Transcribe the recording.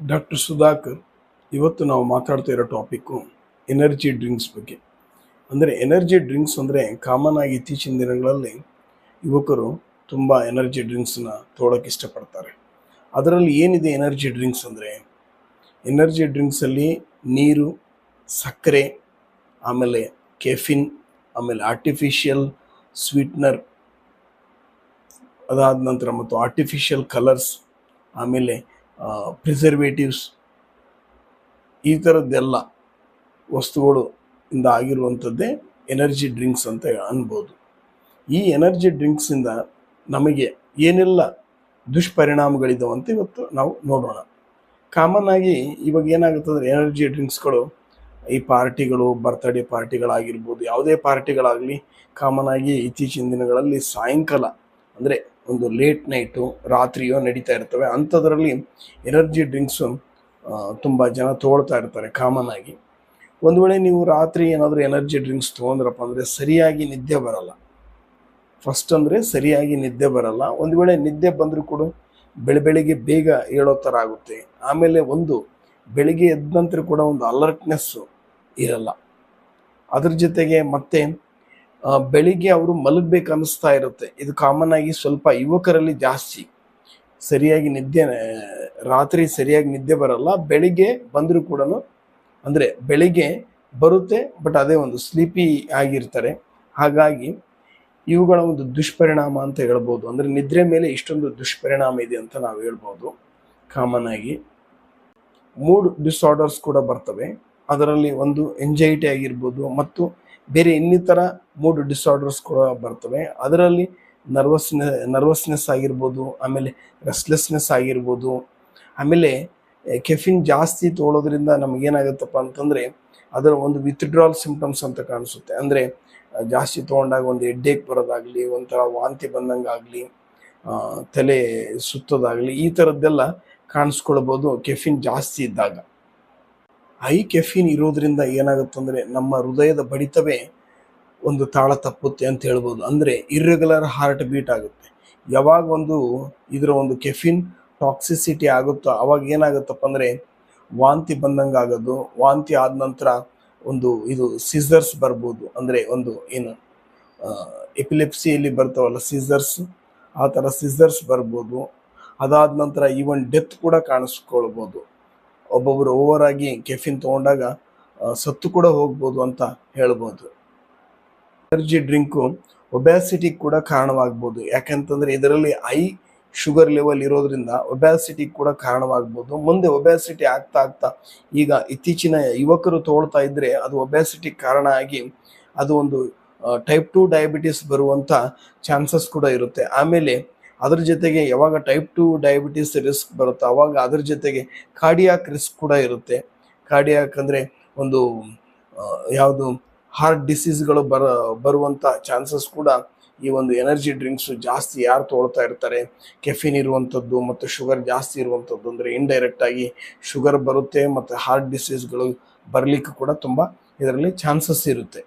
Doctor Sudhakar ಇವತ್ತು ನಾವು ಮಾತಾಡ್ತಾ ಇರೋ ಟಾಪಿಕ್ಕು ಎನರ್ಜಿ ಡ್ರಿಂಕ್ಸ್ ಬಗ್ಗೆ. ಅಂದರೆ ಎನರ್ಜಿ ಡ್ರಿಂಕ್ಸ್ ಅಂದರೆ ಕಾಮನ್ ಆಗಿ ಇತ್ತೀಚಿನ ದಿನಗಳಲ್ಲಿ ಯುವಕರು ತುಂಬ ಎನರ್ಜಿ ಡ್ರಿಂಕ್ಸನ್ನ ತೊಗೊಳಕ್ಕೆ ಇಷ್ಟಪಡ್ತಾರೆ. ಅದರಲ್ಲಿ ಏನಿದೆ ಎನರ್ಜಿ ಡ್ರಿಂಕ್ಸ್ ಅಂದರೆ? ಎನರ್ಜಿ ಡ್ರಿಂಕ್ಸಲ್ಲಿ ನೀರು, ಸಕ್ಕರೆ, ಆಮೇಲೆ ಕೆಫಿನ್ ಆಮೇಲೆ ಆರ್ಟಿಫಿಷಿಯಲ್ ಸ್ವೀಟ್ನರ್ ಅದಾದ ನಂತರ ಮತ್ತು ಆರ್ಟಿಫಿಷಿಯಲ್ ಕಲರ್ಸ್ ಆಮೇಲೆ ಪ್ರಿಸರ್ವೇಟಿವ್ಸ್ ಈ ಥರದ್ದೆಲ್ಲ ವಸ್ತುಗಳು ಇಂದ ಆಗಿರುವಂಥದ್ದೇ ಎನರ್ಜಿ ಡ್ರಿಂಕ್ಸ್ ಅಂತ ಅನ್ಬೋದು. ಈ ಎನರ್ಜಿ ಡ್ರಿಂಕ್ಸಿಂದ ನಮಗೆ ಏನೆಲ್ಲ ಅಂತ ಇವತ್ತು ನಾವು ನೋಡೋಣ. ಕಾಮನ್ ಆಗಿ ಇವಾಗ ಏನಾಗುತ್ತಂದ್ರೆ ಎನರ್ಜಿ ಡ್ರಿಂಕ್ಸ್ಗಳು ಈ ಪಾರ್ಟಿಗಳು ಬರ್ತ್ಡೇ ಪಾರ್ಟಿಗಳಾಗಿರ್ಬೋದು, ಯಾವುದೇ ಪಾರ್ಟಿಗಳಾಗಲಿ ಕಾಮನ್ ಆಗಿ ಇತ್ತೀಚಿನ ದಿನಗಳಲ್ಲಿ ಸಾಯಂಕಾಲ ಅಂದರೆ ಒಂದು ಲೇಟ್ ನೈಟು ರಾತ್ರಿಯೋ ನಡೀತಾ ಇರ್ತವೆ. ಅಂಥದ್ರಲ್ಲಿ ಎನರ್ಜಿ ಡ್ರಿಂಕ್ಸು ತುಂಬ ಜನ ತೊಗೊಳ್ತಾ ಇರ್ತಾರೆ ಕಾಮನ್ ಆಗಿ. ಒಂದು ವೇಳೆ ನೀವು ರಾತ್ರಿ ಏನಾದರೂ ಎನರ್ಜಿ ಡ್ರಿಂಕ್ಸ್ ತೊಗೊಂಡ್ರಪ್ಪ ಅಂದರೆ ಸರಿಯಾಗಿ ನಿದ್ದೆ ಬರಲ್ಲ. ಫಸ್ಟ್ ಅಂದರೆ ಸರಿಯಾಗಿ ನಿದ್ದೆ ಬರಲ್ಲ. ಒಂದು ವೇಳೆ ನಿದ್ದೆ ಬಂದರೂ ಕೂಡ ಬೆಳೆ ಬೆಳಿಗ್ಗೆ ಬೇಗ ಹೇಳೋ ಥರ ಆಗುತ್ತೆ. ಆಮೇಲೆ ಒಂದು ಬೆಳಿಗ್ಗೆ ಎದ್ದ ನಂತರ ಕೂಡ ಒಂದು ಅಲರ್ಟ್ನೆಸ್ಸು ಇರಲ್ಲ. ಅದ್ರ ಜೊತೆಗೆ ಮತ್ತೆ ಬೆಳಿಗ್ಗೆ ಅವರು ಮಲಗಬೇಕು ಅನ್ನಿಸ್ತಾ ಇರುತ್ತೆ. ಇದು ಕಾಮನ್ ಆಗಿ ಸ್ವಲ್ಪ ಯುವಕರಲ್ಲಿ ಜಾಸ್ತಿ. ಸರಿಯಾಗಿ ನಿದ್ದೆ ರಾತ್ರಿ ಸರಿಯಾಗಿ ನಿದ್ದೆ ಬರಲ್ಲ. ಬೆಳಿಗ್ಗೆ ಬಂದರೂ ಕೂಡ ಅಂದರೆ ಬೆಳಿಗ್ಗೆ ಬರುತ್ತೆ ಬಟ್ ಅದೇ ಒಂದು ಸ್ಲೀಪಿ ಆಗಿರ್ತಾರೆ. ಹಾಗಾಗಿ ಇವುಗಳ ಒಂದು ದುಷ್ಪರಿಣಾಮ ಅಂತ ಹೇಳ್ಬೋದು. ಅಂದರೆ ನಿದ್ರೆ ಮೇಲೆ ಇಷ್ಟೊಂದು ದುಷ್ಪರಿಣಾಮ ಇದೆ ಅಂತ ನಾವು ಹೇಳ್ಬೋದು. ಕಾಮನ್ ಆಗಿ ಮೂಡ್ ಡಿಸಾರ್ಡರ್ಸ್ ಕೂಡ ಬರ್ತವೆ. ಅದರಲ್ಲಿ ಒಂದು ಎಂಜೈಟಿ ಆಗಿರ್ಬೋದು, ಮತ್ತು ಬೇರೆ ಇನ್ನಿತರ ಮೂಡ್ ಡಿಸಾರ್ಡರ್ಸ್ ಕೂಡ ಬರ್ತವೆ. ಅದರಲ್ಲಿ ನರ್ವಸ್ನೆ ನರ್ವಸ್ನೆಸ್ ಆಗಿರ್ಬೋದು, ಆಮೇಲೆ ರೆಸ್ಟ್ಲೆಸ್ನೆಸ್ ಆಗಿರ್ಬೋದು, ಆಮೇಲೆ ಕೆಫಿನ್ ಜಾಸ್ತಿ ತೊಗೊಳೋದ್ರಿಂದ ನಮಗೇನಾಗುತ್ತಪ್ಪ ಅಂತಂದರೆ, ಅದರ ಒಂದು ವಿತ್ಡ್ರಾಲ್ ಸಿಂಪ್ಟಮ್ಸ್ ಅಂತ ಕಾಣಿಸುತ್ತೆ. ಅಂದರೆ ಜಾಸ್ತಿ ತೊಗೊಂಡಾಗ ಒಂದು ಎಡ್ಡೇಕ್ ಬರೋದಾಗಲಿ, ಒಂಥರ ವಾಂತಿ ಬಂದಂಗಾಗಲಿ ತಲೆ ಸುತ್ತೋದಾಗಲಿ, ಈ ಥರದ್ದೆಲ್ಲ ಕಾಣಿಸ್ಕೊಳ್ಬೋದು ಕೆಫಿನ್ ಜಾಸ್ತಿ ಇದ್ದಾಗ. ಹೈ ಕೆಫಿನ್ ಇರೋದ್ರಿಂದ ಏನಾಗುತ್ತಂದರೆ ನಮ್ಮ ಹೃದಯದ ಬಡಿತವೇ ಒಂದು ತಾಳ ತಪ್ಪುತ್ತೆ ಅಂತ ಹೇಳ್ಬೋದು. ಅಂದರೆ ಇರ್ರೆಗ್ಯುಲರ್ ಹಾರ್ಟ್ ಬೀಟ್ ಆಗುತ್ತೆ. ಯಾವಾಗ ಒಂದು ಇದರ ಒಂದು ಕೆಫಿನ್ ಟಾಕ್ಸಿಸಿಟಿ ಆಗುತ್ತೋ ಅವಾಗ ಏನಾಗುತ್ತಪ್ಪ ಅಂದರೆ ವಾಂತಿ ಬಂದಂಗೆ ಆಗೋದು, ವಾಂತಿ ಆದ ನಂತರ ಒಂದು ಇದು ಸಿಸರ್ಸ್ ಬರ್ಬೋದು. ಅಂದರೆ ಒಂದು ಏನು ಎಪಿಲೆಪ್ಸಿಯಲ್ಲಿ ಬರ್ತಾವಲ್ಲ ಸಿಸರ್ಸ್ ಆ ಥರ ಸಿಸರ್ಸ್ ಬರ್ಬೋದು. ಅದಾದ ನಂತರ ಈವನ್ ಡೆತ್ ಕೂಡ ಕಾಣಿಸ್ಕೊಳ್ಬೋದು. ಒಬ್ಬೊಬ್ಬರು ಓವರ್ ಆಗಿ ಕೆಫಿನ್ ತೊಗೊಂಡಾಗ ಸತ್ತು ಕೂಡ ಹೋಗ್ಬೋದು ಅಂತ ಹೇಳ್ಬೋದು. ಎನರ್ಜಿ ಡ್ರಿಂಕು ಒಬ್ಯಾಸಿಟಿ ಕೂಡ ಕಾರಣವಾಗ್ಬೋದು. ಯಾಕಂತಂದ್ರೆ ಇದರಲ್ಲಿ ಐ ಶುಗರ್ ಲೆವೆಲ್ ಇರೋದ್ರಿಂದ ಒಬ್ಯಾಸಿಟಿ ಕೂಡ ಕಾರಣವಾಗ್ಬೋದು. ಮುಂದೆ ಒಬ್ಯಾಸಿಟಿ ಆಗ್ತಾ ಆಗ್ತಾ ಈಗ ಇತ್ತೀಚಿನ ಯುವಕರು ತಗೊಳ್ತಾ ಇದ್ರೆ ಅದು ಒಬ್ಯಾಸಿಟಿ ಕಾರಣ ಆಗಿ ಅದು ಒಂದು ಟೈಪ್ ಟು ಡಯಾಬಿಟಿಸ್ ಬರುವಂಥ ಚಾನ್ಸಸ್ ಕೂಡ ಇರುತ್ತೆ. ಆಮೇಲೆ ಅದ್ರ ಜೊತೆಗೆ ಯಾವಾಗ ಟೈಪ್ ಟು ಡಯಾಬಿಟಿಸ್ ರಿಸ್ಕ್ ಬರುತ್ತೋ ಅವಾಗ ಅದ್ರ ಜೊತೆಗೆ ಕಾರ್ಡಿಯಾಕ್ ರಿಸ್ಕ್ ಕೂಡ ಇರುತ್ತೆ. ಕಾರ್ಡಿಯಾಕ್ ಅಂದರೆ ಒಂದು ಯಾವುದು ಹಾರ್ಟ್ ಡಿಸೀಸ್ಗಳು ಬರ ಬರುವಂಥ ಚಾನ್ಸಸ್ ಕೂಡ ಈ ಒಂದು ಎನರ್ಜಿ ಡ್ರಿಂಕ್ಸು ಜಾಸ್ತಿ ಯಾರು ತೊಗೊಳ್ತಾ ಇರ್ತಾರೆ? ಕೆಫಿನ್ ಇರುವಂಥದ್ದು ಮತ್ತು ಶುಗರ್ ಜಾಸ್ತಿ ಇರುವಂಥದ್ದು ಅಂದರೆ ಇಂಡೈರೆಕ್ಟ್ ಆಗಿ ಶುಗರ್ ಬರುತ್ತೆ ಮತ್ತು ಹಾರ್ಟ್ ಡಿಸೀಸ್ಗಳು ಬರಲಿಕ್ಕೆ ಕೂಡ ತುಂಬ ಇದರಲ್ಲಿ ಚಾನ್ಸಸ್ ಇರುತ್ತೆ.